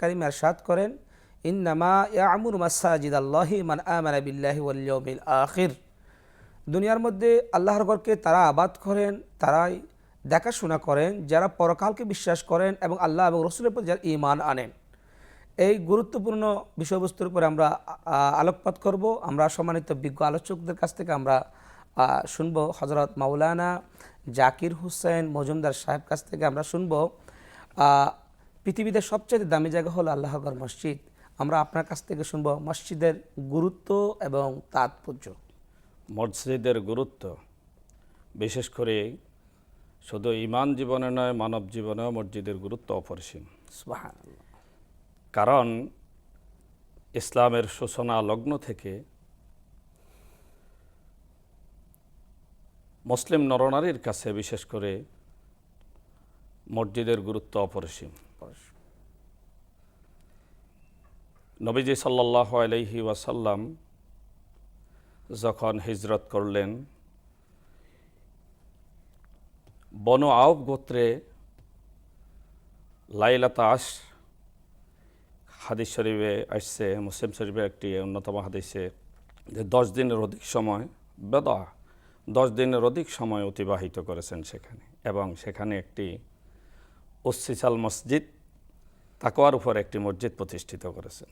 কারিম এরশাদ করেন আখির। দুনিয়ার মধ্যে আল্লাহর ঘরকে তারা আবাদ করেন, তারাই দেখাশোনা করেন, যারা পরকালকে বিশ্বাস করেন এবং আল্লাহ এবং রসুলের প্রতি যারা ইমান আনেন। এই গুরুত্বপূর্ণ বিষয়বস্তুর উপরে আমরা আলোকপাত করব। আমরা সম্মানিত বিজ্ঞ আলোচকদের কাছ থেকে আমরা শুনব হজরত মাওলানা জাকির হুসেন মজুমদার সাহেব কাছ থেকে আমরা শুনব। পৃথিবীতে সবচেয়ে দামি জায়গা হলো আল্লাহগড় মসজিদ। আমরা আপনার কাছ থেকে শুনব মসজিদের গুরুত্ব এবং তাৎপর্য। মসজিদের গুরুত্ব বিশেষ করে শুধু ইমান জীবনে নয় মানব জীবনেও মসজিদের গুরুত্ব অপরিসীম। কারণ ইসলামের সূচনা লগ্ন থেকে মুসলিম নরনারীর কাছে বিশেষ করে মসজিদের গুরুত্ব অপরিসীম। নবীজি সাল্লাহ আলহি ওয়াসাল্লাম যখন হিজরত করলেন, বন আউব গোত্রে লাইলাতাস হাদিস শরীফে আসছে, মুসলিম শরীফের একটি অন্যতম হাদিসে যে দশ দিনের অধিক সময় বেদা দশ দিনের অধিক সময় অতিবাহিত করেছেন সেখানে এবং সেখানে একটি উসিসাল মসজিদ তাকোয়ার উপর একটি মসজিদ প্রতিষ্ঠিত করেছেন।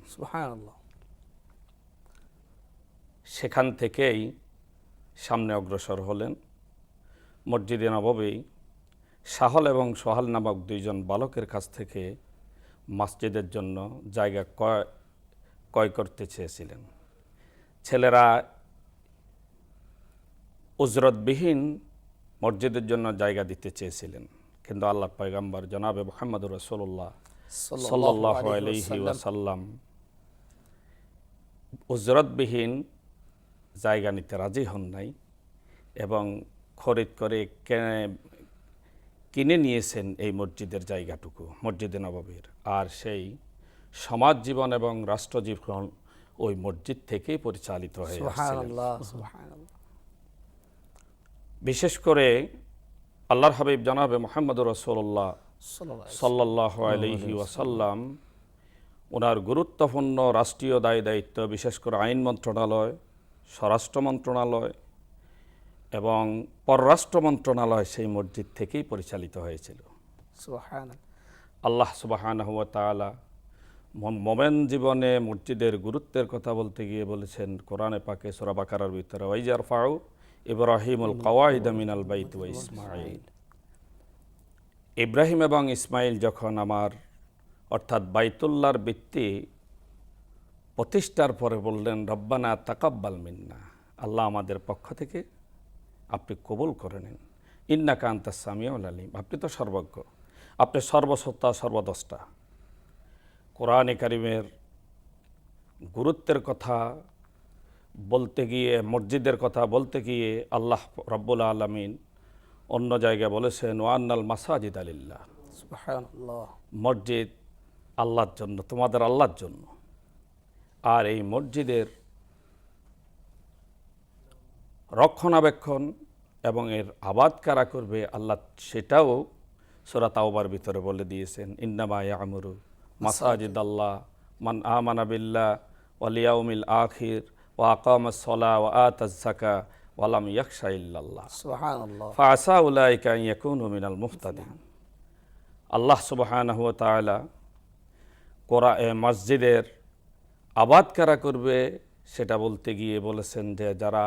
সেখান থেকেই সামনে অগ্রসর হলেন। মসজিদে নববী সাহল এবং সোহাল নামক দুইজন বালকের কাছ থেকে মসজিদের জন্য জায়গা ক্রয় ক্রয় করতে চেয়েছিলেন। ছেলেরা উজরতবিহীন মসজিদের জন্য জায়গা দিতে চেয়েছিলেন। কিন্তু আল্লাহ পয়গাম্বর জনাবে মোহাম্মদ রসোল্লাহ সাল্লাহ আলহি ওয়াসাল্লাম। উজরতবিহীন জায়গা নিতে রাজি হন নাই এবং খরিদ করে কিনে নিয়েছেন এই মসজিদের জায়গাটুকু মসজিদে নবাবীর। আর সেই সমাজ জীবন এবং রাষ্ট্র জীবন ওই মসজিদ থেকেই পরিচালিত হয়ে সুবহানাল্লাহ। বিশেষ করে আল্লাহর হাবিব জানাবে মোহাম্মদ রসোল্লাহ সাল্লাহ আলহি ওয়াসাল্লাম ওনার গুরুত্বপূর্ণ রাষ্ট্রীয় দায় দায়িত্ব বিশেষ করে আইন মন্ত্রণালয় স্বরাষ্ট্র মন্ত্রণালয় এবং পররাষ্ট্র মন্ত্রণালয় সেই মসজিদ থেকেই পরিচালিত হয়েছিল। আল্লাহ সুবাহান তালা মোমেন জীবনে মসজিদের গুরুত্বের কথা বলতে গিয়ে বলেছেন কোরআনে পাকে সোরা বাকারার ভিতরে ওয়াইজার ফাউ ইব্রাহিমুল কওয়াইদ মিনাল বাইত ওয়া ইসমাইল ইব্রাহিম এবং ইসমাইল যখন আমার, অর্থাৎ বাইতুল্লাহর ভিত্তি প্রতিষ্ঠার পরে বললেন, রব্বানা তাকাব্বাল মিন্না, আল্লাহ আমাদের পক্ষ থেকে আপনি কবুল করে নিন। ইন্না কান্তা সামিউল আলিম, আপনি তো সর্বজ্ঞ, আপনি সর্বসত্তা সর্বদষ্টা কোরআনে কারিমের গুরুত্বের কথা বলতে গিয়ে মসজিদের কথা বলতে গিয়ে আল্লাহ রব্বুল আলমিন অন্য জায়গায় বলেছেন ওয়ান্নাল মাসাজিদ আলিল্লাহ মসজিদ আল্লাহর জন্য তোমাদের আল্লাহর জন্য। আর এই মসজিদের রক্ষণাবেক্ষণ এবং এর আবাদ কারা করবে আল্লাহ সেটাও সোরা তাওবার ভিতরে বলে দিয়েছেন ইন্নামা ইয়ামুরু মাসাজিদ আল্লাহ মান আমানা বিল্লাহ ওয়ালিয়াউমিল আখির। ওয়া আকামাস সলা ওয়া আতাজ যাকা ওয়ালাম ইয়াকশা ইল্লাল্লাহ। ফাসা উলাইকা ইয়াকুনু মিনাল মুহতাদিন আল্লাহ সুবহানাহু তাআলা কোরআ এ মসজিদের আবাদ কারা করবে সেটা বলতে গিয়ে বলেছেন যে যারা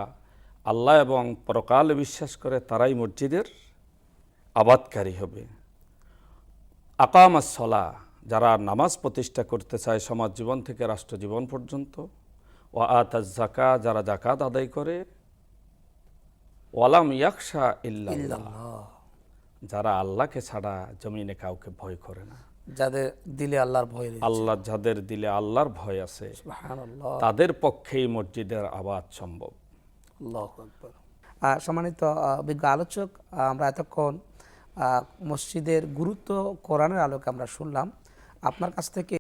আল্লাহ এবং পরকালে বিশ্বাস করে তারাই মসজিদের আবাদকারী হবে। আকামাস সলা যারা নামাজ প্রতিষ্ঠা করতে চায় সমাজ জীবন থেকে রাষ্ট্র জীবন পর্যন্ত ও আতাজ জাকা যারা জাকাত আদায় করে ওয়ালাম ইয়াকশা ইল্লাল্লাহ। যারা আল্লাহকে ছাড়া জমিনে কাউকে ভয় করে না। যাদের দিলে আল্লাহর ভয় আল্লাহ যাদের দিলে আল্লাহর ভয় আছে তাদের পক্ষেই মসজিদের আবাদ সম্ভব। সম্মানিত বিজ্ঞ আলোচক আমরা এতক্ষণ মসজিদের গুরুত্ব কোরআনের আলোকে আমরা শুনলাম। আপনার কাছ থেকে